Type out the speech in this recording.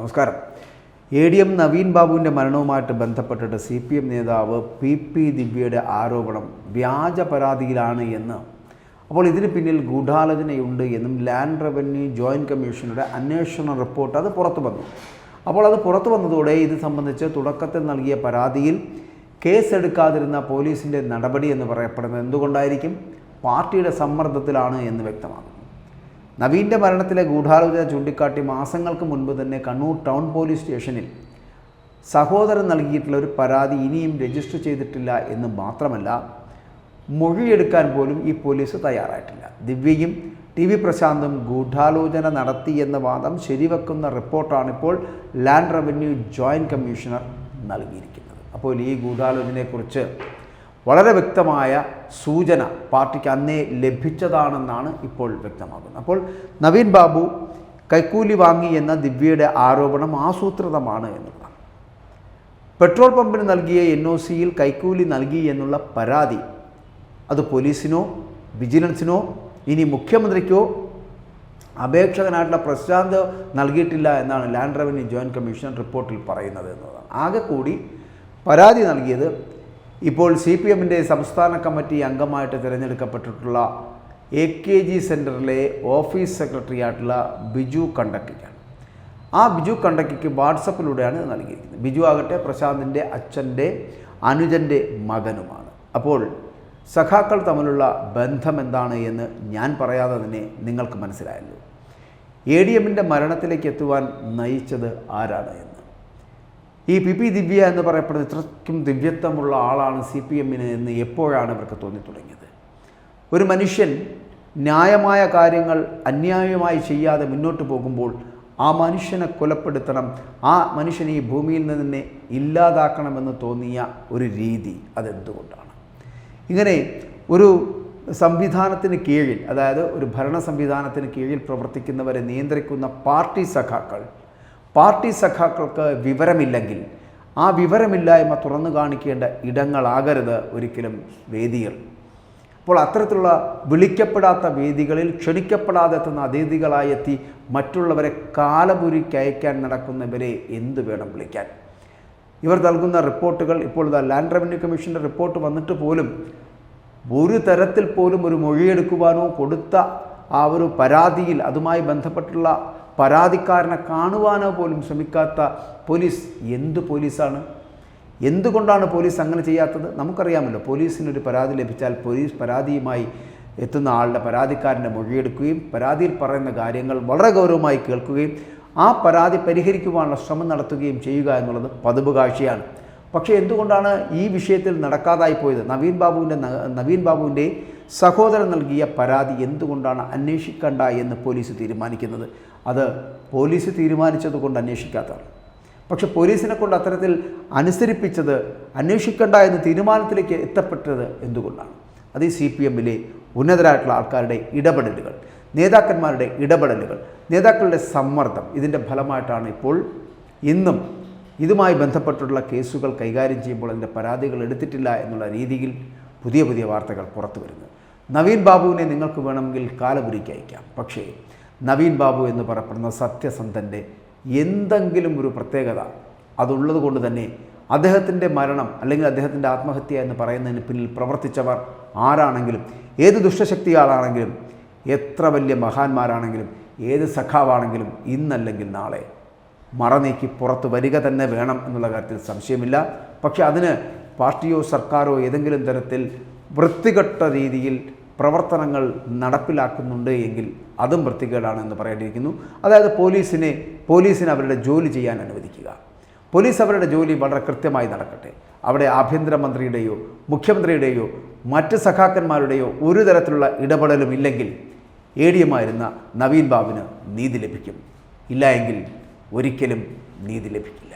നമസ്കാരം. A D M Naveen ബാബുവിന്റെ മരണവുമായിട്ട് ബന്ധപ്പെട്ടിട്ട് സി പി എം നേതാവ് പി പി ദിവ്യയുടെ ആരോപണം വ്യാജ പരാതിയിലാണ് എന്ന്. അപ്പോൾ ഇതിന് പിന്നിൽ ഗൂഢാലോചനയുണ്ട് എന്നും ലാൻഡ് റവന്യൂ ജോയിന്റ് കമ്മീഷനുടെ അന്വേഷണ റിപ്പോർട്ട് അത് പുറത്തു വന്നു. അപ്പോൾ അത് പുറത്തു വന്നതോടെ ഇത് സംബന്ധിച്ച് തുടക്കത്തിൽ നൽകിയ പരാതിയിൽ കേസെടുക്കാതിരുന്ന പോലീസിന്റെ നടപടി എന്ന് പറയപ്പെടുന്നത് എന്തുകൊണ്ടായിരിക്കും? പാർട്ടിയുടെ സമ്മർദ്ദത്തിലാണ് എന്ന് വ്യക്തമാകുന്നു നവീന്റെ മരണത്തിലെ ഗൂഢാലോചന ചൂണ്ടിക്കാട്ടി മാസങ്ങൾക്ക് മുൻപ് തന്നെ കണ്ണൂർ ടൗൺ പോലീസ് സ്റ്റേഷനിൽ സഹോദരൻ നൽകിയിട്ടുള്ള ഒരു പരാതി ഇനിയും രജിസ്റ്റർ ചെയ്തിട്ടില്ല എന്ന് മാത്രമല്ല മൊഴിയെടുക്കാൻ പോലും ഈ പോലീസ് തയ്യാറായിട്ടില്ല. ദിവ്യയും ടി വി പ്രശാന്തും ഗൂഢാലോചന നടത്തി എന്ന വാദം ശരിവെക്കുന്ന റിപ്പോർട്ടാണ് ഇപ്പോൾ ലാൻഡ് റവന്യൂ ജോയിന്റ് കമ്മീഷണർ നൽകിയിരിക്കുന്നത്. അപ്പോൾ ഈ ഗൂഢാലോചനയെക്കുറിച്ച് വളരെ വ്യക്തമായ സൂചന പാർട്ടിക്ക് അന്നേ ലഭിച്ചതാണെന്നാണ് ഇപ്പോൾ വ്യക്തമാകുന്നത്. അപ്പോൾ നവീൻ ബാബു കൈക്കൂലി വാങ്ങി എന്ന ദിവ്യയുടെ ആരോപണം ആസൂത്രിതമാണ് എന്നുള്ളതാണ്. പെട്രോൾ പമ്പിന് നൽകിയ എൻ ഒ സിയിൽ കൈക്കൂലി നൽകി എന്നുള്ള പരാതി അത് പോലീസിനോ വിജിലൻസിനോ ഇനി മുഖ്യമന്ത്രിക്കോ അപേക്ഷകനായിട്ടുള്ള പ്രശാന്ത് നൽകിയിട്ടില്ല എന്നാണ് ലാൻഡ് റവന്യൂ ജോയിന്റ് കമ്മീഷൻ റിപ്പോർട്ടിൽ പറയുന്നത് എന്നതാണ് ആകെ കൂടി പരാതി നൽകിയത് ഇപ്പോൾ സി പി എമ്മിന്റെ സംസ്ഥാന കമ്മിറ്റി അംഗമായിട്ട് തിരഞ്ഞെടുക്കപ്പെട്ടിട്ടുള്ള എ കെ ജി സെന്ററിലെ ഓഫീസ് സെക്രട്ടറി ആയിട്ടുള്ള ബിജു കണ്ടക്കിക്കാണ്. ആ ബിജു കണ്ടക്കിക്ക് വാട്സപ്പിലൂടെയാണ് നൽകിയിരിക്കുന്നത്. ബിജു ആകട്ടെ പ്രശാന്തിന്റെ അച്ഛന്റെ അനുജന്റെ മകനുമാണ്. അപ്പോൾ സഖാക്കൾ തമ്മിലുള്ള ബന്ധം എന്താണ് എന്ന് ഞാൻ പറയാതെ തന്നെ നിങ്ങൾക്ക് മനസ്സിലായല്ലോ. എ ഡി എമ്മിന്റെ മരണത്തിലേക്ക് എത്തുവാൻ നയിച്ചത് ആരാണ് ഈ പി പി ദിവ്യ എന്ന് പറയപ്പെടുന്ന ഇത്രയ്ക്കും ദിവ്യത്വമുള്ള ആളാണ് സി പി എമ്മിന് എന്ന് എപ്പോഴാണ് ഇവർക്ക് തോന്നി തുടങ്ങിയത് ഒരു മനുഷ്യൻ ന്യായമായ കാര്യങ്ങൾ അന്യായമായി ചെയ്യാതെ മുന്നോട്ട് പോകുമ്പോൾ ആ മനുഷ്യനെ കൊലപ്പെടുത്തണം ആ മനുഷ്യനെ ഈ ഭൂമിയിൽ നിന്ന് ഇല്ലാതാക്കണമെന്ന് തോന്നിയ ഒരു രീതി അതെന്തുകൊണ്ടാണ്? ഇങ്ങനെ ഒരു സംവിധാനത്തിന് കീഴിൽ അതായത് ഒരു ഭരണ സംവിധാനത്തിന് കീഴിൽ പ്രവർത്തിക്കുന്നവരെ നിയന്ത്രിക്കുന്ന പാർട്ടി സഖാക്കൾ പാർട്ടി സഖാക്കൾക്ക് വിവരമില്ലെങ്കിൽ ആ വിവരമില്ലായ്മ തുറന്നു കാണിക്കേണ്ട ഇടങ്ങളാകരുത് ഒരിക്കലും വേദികൾ അപ്പോൾ അത്തരത്തിലുള്ള വിളിക്കപ്പെടാത്ത വേദികളിൽ ക്ഷണിക്കപ്പെടാതെ എത്തുന്ന അതിഥികളായി എത്തി മറ്റുള്ളവരെ കാലപുരിക്കയക്കാൻ നടക്കുന്നവരെ എന്തു വേണം വിളിക്കാൻ? ഇവർ നൽകുന്ന റിപ്പോർട്ടുകൾ ഇപ്പോൾ ഇതാ ലാൻഡ് റവന്യൂ കമ്മീഷന്റെ റിപ്പോർട്ട് വന്നിട്ട് പോലും ഒരു തരത്തിൽ പോലും ഒരു മൊഴിയെടുക്കുവാനോ കൊടുത്ത ആ ഒരു പരാതിയിൽ അതുമായി ബന്ധപ്പെട്ടുള്ള പരാതിക്കാരനെ കാണുവാനോ പോലും ശ്രമിക്കാത്ത പോലീസ് എന്ത് പോലീസാണ്? എന്തുകൊണ്ടാണ് പോലീസ് അങ്ങനെ ചെയ്യാത്തത്? നമുക്കറിയാമല്ലോ പോലീസിനൊരു പരാതി ലഭിച്ചാൽ പോലീസ് പരാതിയുമായി എത്തുന്ന ആളുടെ പരാതിക്കാരന്റെ മൊഴിയെടുക്കുകയും പരാതിയിൽ പറയുന്ന കാര്യങ്ങൾ വളരെ ഗൗരവമായി കേൾക്കുകയും ആ പരാതി പരിഹരിക്കുവാനുള്ള ശ്രമം നടത്തുകയും ചെയ്യുക എന്നുള്ളത് പതിവ് കാഴ്ചയാണ്. പക്ഷേ എന്തുകൊണ്ടാണ് ഈ വിഷയത്തിൽ നടക്കാതായി പോയത്? നവീൻ ബാബുവിന്റെ നവീൻ ബാബുവിന്റെ സഹോദരൻ നൽകിയ പരാതി എന്തുകൊണ്ടാണ് അന്വേഷിക്കണ്ട എന്ന് പോലീസ് തീരുമാനിക്കുന്നത്? അത് പോലീസ് തീരുമാനിച്ചത് കൊണ്ട് അന്വേഷിക്കാത്തതാണ്. പക്ഷെ പോലീസിനെ കൊണ്ട് അത്തരത്തിൽ അനുസരിപ്പിച്ചത് അന്വേഷിക്കണ്ട എന്ന തീരുമാനത്തിലേക്ക് എത്തപ്പെട്ടത് എന്തുകൊണ്ടാണ്? അത് ഈ സി പി എമ്മിലെ ഉന്നതരായിട്ടുള്ള ആൾക്കാരുടെ ഇടപെടലുകൾ നേതാക്കന്മാരുടെ ഇടപെടലുകൾ നേതാക്കളുടെ സമ്മർദ്ദം ഇതിന്റെ ഫലമായിട്ടാണ് ഇപ്പോൾ ഇന്നും ഇതുമായി ബന്ധപ്പെട്ടുള്ള കേസുകൾ കൈകാര്യം ചെയ്യുമ്പോൾ അതിന്റെ പരാതികൾ എടുത്തിട്ടില്ല എന്നുള്ള രീതിയിൽ പുതിയ പുതിയ വാർത്തകൾ പുറത്തു വരുന്നു. നവീൻ ബാബുവിനെ നിങ്ങൾക്ക് വേണമെങ്കിൽ കാലപുരിക്ക് അയക്കാം. പക്ഷേ നവീൻ ബാബു എന്ന് പറയപ്പെടുന്ന സത്യസന്ധന്റെ എന്തെങ്കിലും ഒരു പ്രത്യേകത അതുള്ളത് കൊണ്ട് തന്നെ അദ്ദേഹത്തിന്റെ മരണം അല്ലെങ്കിൽ അദ്ദേഹത്തിന്റെ ആത്മഹത്യ എന്ന് പറയുന്നതിന് പിന്നിൽ പ്രവർത്തിച്ചവർ ആരാണെങ്കിലും ഏത് ദുഷ്ടശക്തികളാണെങ്കിലും എത്ര വലിയ മഹാന്മാരാണെങ്കിലും ഏത് സഖാവാണെങ്കിലും ഇന്നല്ലെങ്കിൽ നാളെ മറനീക്കി പുറത്ത് വരിക തന്നെ വേണം എന്നുള്ള കാര്യത്തിൽ സംശയമില്ല. പക്ഷേ അതിന് പാർട്ടിയോ സർക്കാരോ ഏതെങ്കിലും തരത്തിൽ വൃത്തികെട്ട രീതിയിൽ പ്രവർത്തനങ്ങൾ നടപ്പിലാക്കുന്നുണ്ട് എങ്കിൽ അതും വൃത്തികേടാണ് എന്ന് പറയേണ്ടിയിരിക്കുന്നു. അതായത് പോലീസിനെ പോലീസിന് അവരുടെ ജോലി ചെയ്യാൻ അനുവദിക്കുക. പോലീസ് അവരുടെ ജോലി വളരെ കൃത്യമായി നടക്കട്ടെ. അവിടെ ആഭ്യന്തരമന്ത്രിയുടെയോ മുഖ്യമന്ത്രിയുടെയോ മറ്റ് സഖാക്കന്മാരുടെയോ ഒരു തരത്തിലുള്ള ഇടപെടലും ഇല്ലെങ്കിൽ എ ഡി എമായിരുന്ന നവീൻ ബാബുവിന് നീതി ലഭിക്കും. ഇല്ല എങ്കിൽ ഒരിക്കലും നീതി ലഭിക്കില്ല.